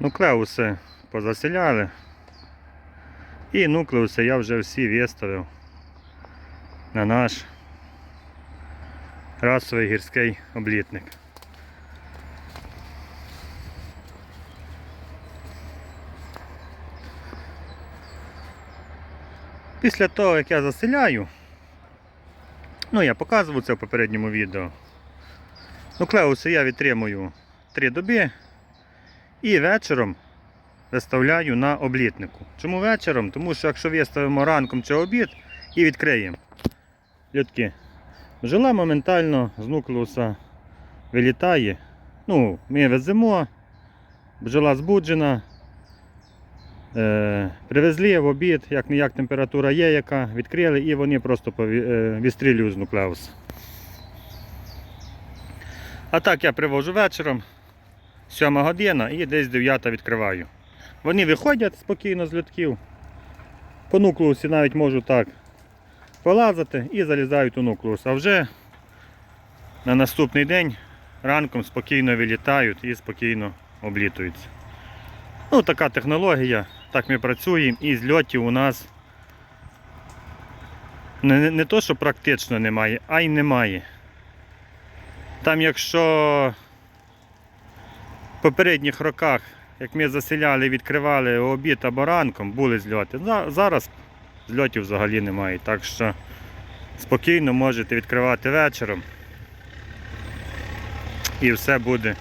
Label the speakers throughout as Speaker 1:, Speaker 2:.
Speaker 1: Нуклеуси позаселяли. І нуклеуси я вже всі виставив на наш расовий гірський облітник. Після того, як я заселяю, ну я показував це в попередньому відео. Нуклеуси я відтримую 3 доби і вечором виставляю на облітнику. Чому вечором? Тому що якщо виставимо ранком чи обід і відкриємо льотки, бджола моментально з нуклеуса вилітає. Ну, ми веземо, бджола збуджена. Е, привезли в обід, як не як температура є, яка відкрили, і вони просто пові- е, відстрілюють з нуклеуса. А так я привожу вечором, 7 година і десь 9 відкриваю. Вони виходять спокійно з льотків. По нуклеусі навіть можу так полазити і залізають у нуклеус. А вже на наступний день ранком спокійно вилітають і спокійно облітуються. Ну, така технологія, так ми працюємо і зльотів у нас не, не, то, що практично немає, а й немає. Там якщо попередніх роках, як ми заселяли, відкривали обід або ранком, були зльоти. Зараз зльотів взагалі немає. Так що спокійно можете відкривати вечором. І все буде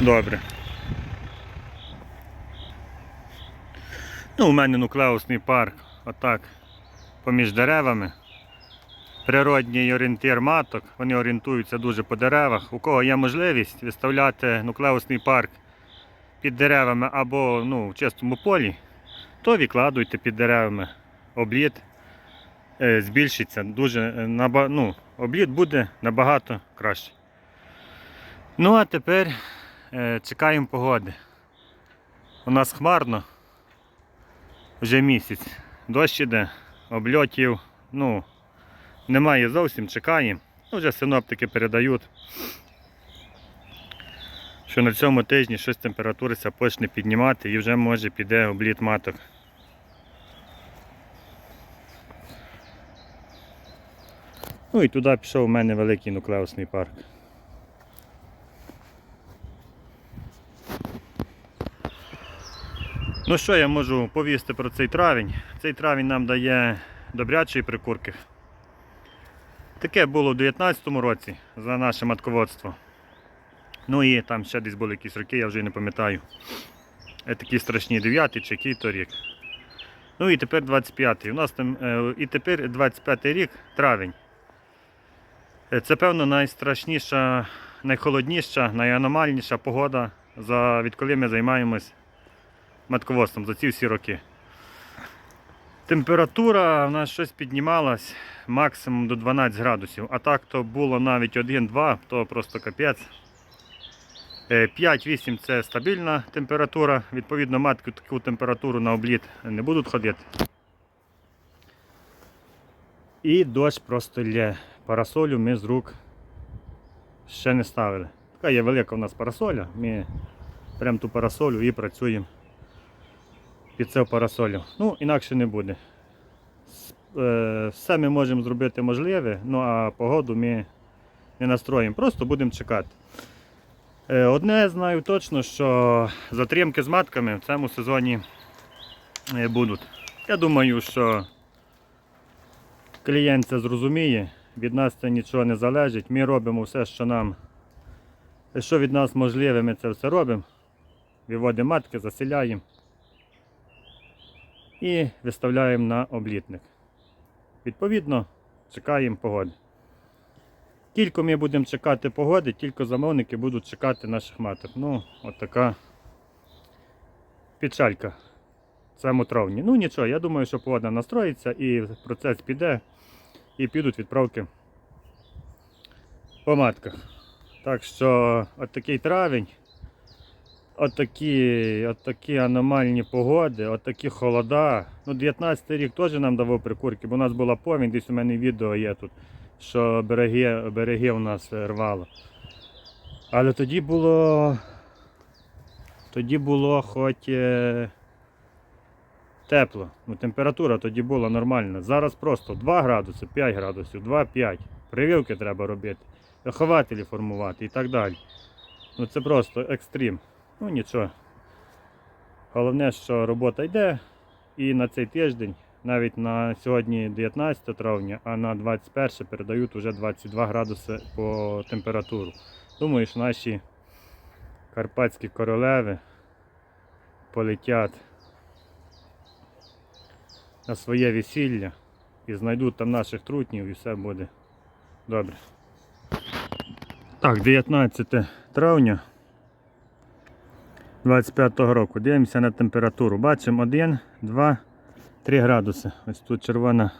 Speaker 1: добре. Ну, у мене нуклеусний парк, отак, поміж деревами. Природній орієнтир маток, вони орієнтуються дуже по деревах. У кого є можливість виставляти нуклеусний парк під деревами або ну, в чистому полі, то відкладуйте під деревами. Обліт е, збільшиться дуже е, ну, обліт буде набагато краще. Ну а тепер е, чекаємо погоди. У нас хмарно вже місяць. Дощ іде, обльотів, ну, немає зовсім, чекаємо. Ну, вже синоптики передають, що на цьому тижні щось температура ся почне піднімати і вже може піде обліт маток. Ну і туди пішов у мене великий нуклеусний парк. Ну що я можу повісти про цей травень? Цей травень нам дає добрячої прикурки. Таке було в 2019 році за наше матководство. Ну і там ще десь були якісь роки, я вже не пам'ятаю. Е, Такі страшні 9 чи який то рік. Ну і тепер 25-й. У нас там е, і тепер 25-й рік, травень. Е, Це певно найстрашніша, найхолодніша, найаномальніша погода, відколи ми займаємось матководством за ці всі роки. Температура в нас щось піднімалась максимум до 12 градусів, а так то було навіть 1-2, то просто капець. Е, 5-8 це стабільна температура, відповідно матки таку температуру на обліт не будуть ходити. І дощ просто лє. Парасолю ми з рук ще не ставили. Така є велика у нас парасоля, ми прям ту парасолю і працюємо під це парасолю. Ну, інакше не буде. Е, Все ми можемо зробити можливе, ну а погоду ми не настроїмо. Просто будемо чекати. Е, Одне знаю точно, що затримки з матками в цьому сезоні е, будуть. Я думаю, що клієнт це зрозуміє, від нас це нічого не залежить. Ми робимо все, що нам, що від нас можливе, ми це все робимо. Виводимо матки, заселяємо і виставляємо на облітник. Відповідно, чекаємо погоди. Тільки ми будемо чекати погоди, тільки замовники будуть чекати наших маток. Ну, от така печалька в цьому травні. Ну нічого, я думаю, що погода настроїться і процес піде, і підуть відправки по матках. Так що от такий травень. Отакі, отакі аномальні погоди, отакі холода. Ну, 19 рік теж нам давав прикурки, бо у нас була повінь, десь у мене відео є тут, що береги, береги у нас рвало. Але тоді було. тоді було хоч е, тепло. Ну, температура тоді була нормальна. Зараз просто 2 градуси, 5 градусів, 2-5. Прививки треба робити, вихователі формувати і так далі. Ну це просто екстрім. Ну нічого. Головне, що робота йде. І на цей тиждень, навіть на сьогодні 19 травня, а на 21 передають вже 22 градуси по температуру. Думаю, що наші карпатські королеви полетять на своє весілля і знайдуть там наших трутнів і все буде добре. Так, 19 травня 25 року. Дивимося на температуру. Бачимо 1, 2, 3 градуси. Ось тут червона.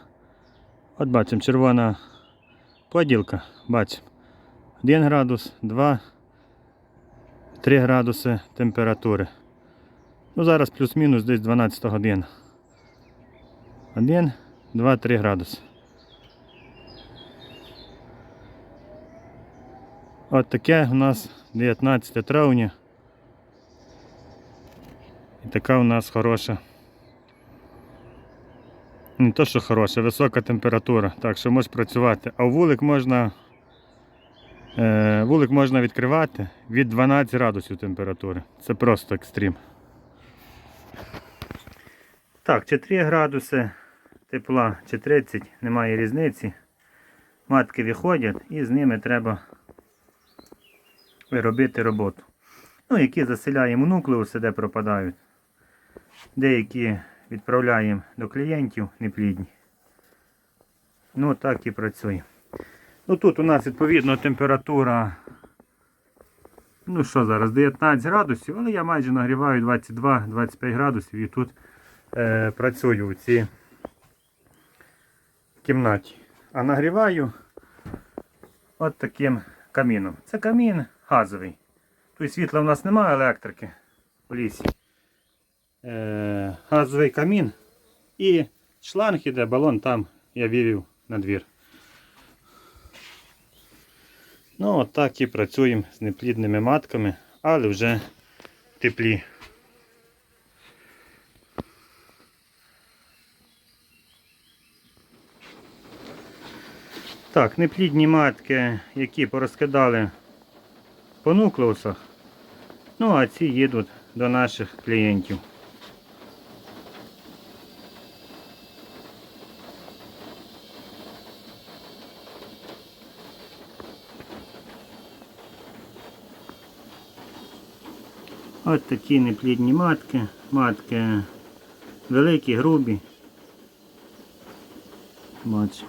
Speaker 1: От бачимо червона поділка. Бачимо. 1 градус, 2, 3 градуси температури. Ну, зараз плюс-мінус десь 12 година. 1, 2, 3 градуси. От таке у нас 19 травня. Така у нас хороша. Не то, що хороша, висока температура. Так що можеш працювати. А вулик можна. Е, вулик можна відкривати від 12 градусів температури. Це просто екстрім. Так, чи 3 градуси тепла, чи 30, немає різниці. Матки виходять і з ними треба робити роботу. Ну, які заселяємо нуклеуси, де пропадають. Деякі відправляємо до клієнтів неплідні. Ну, так і працює. Ну тут у нас відповідно температура. Ну що зараз, 19 градусів, але я майже нагріваю 22-25 градусів і тут е, працюю у цій кімнаті. А нагріваю от таким каміном. Це камін газовий. Тут світла в нас немає електрики у лісі. Е, газовий камін і шланг іде, балон там я вивів на двір. Ну, от і працюємо з неплідними матками, але вже теплі. Так, неплідні матки, які порозкидали по нуклеусах. Ну, а ці їдуть до наших клієнтів. Ось такі неплідні матки. Матки великі, грубі. Бач.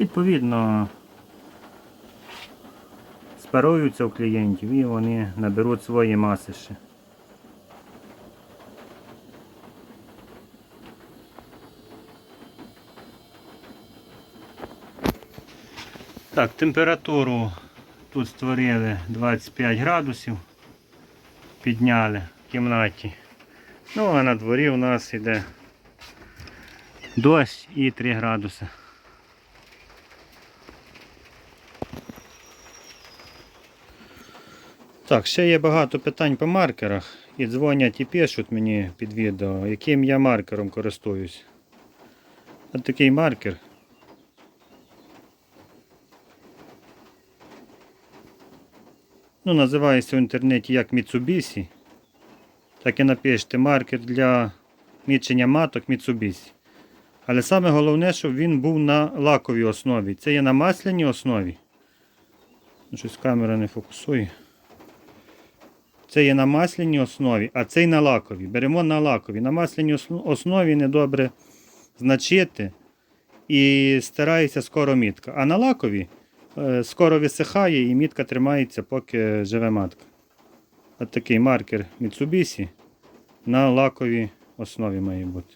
Speaker 1: Відповідно, спаруються у клієнтів і вони наберуть свої маси ще. Так, температуру тут створили 25 градусів, підняли в кімнаті. Ну а на дворі у нас іде дощ і 3 градуси. Так, ще є багато питань по маркерах. І дзвонять і пишуть мені під відео, яким я маркером користуюсь. Ось такий маркер. Ну, називається в інтернеті як Mitsubishi. Так і напишете маркер для мічення маток Mitsubishi. Але саме головне, щоб він був на лаковій основі. Це є на масляній основі. Щось камера не фокусує. Це є на масляній основі, а цей на лаковій. Беремо на лаковій. На масляній основі недобре значити і стирається скоро мітка. А на лаковій скоро висихає і мітка тримається, поки живе матка. От такий маркер Mitsubishi на лаковій основі має бути.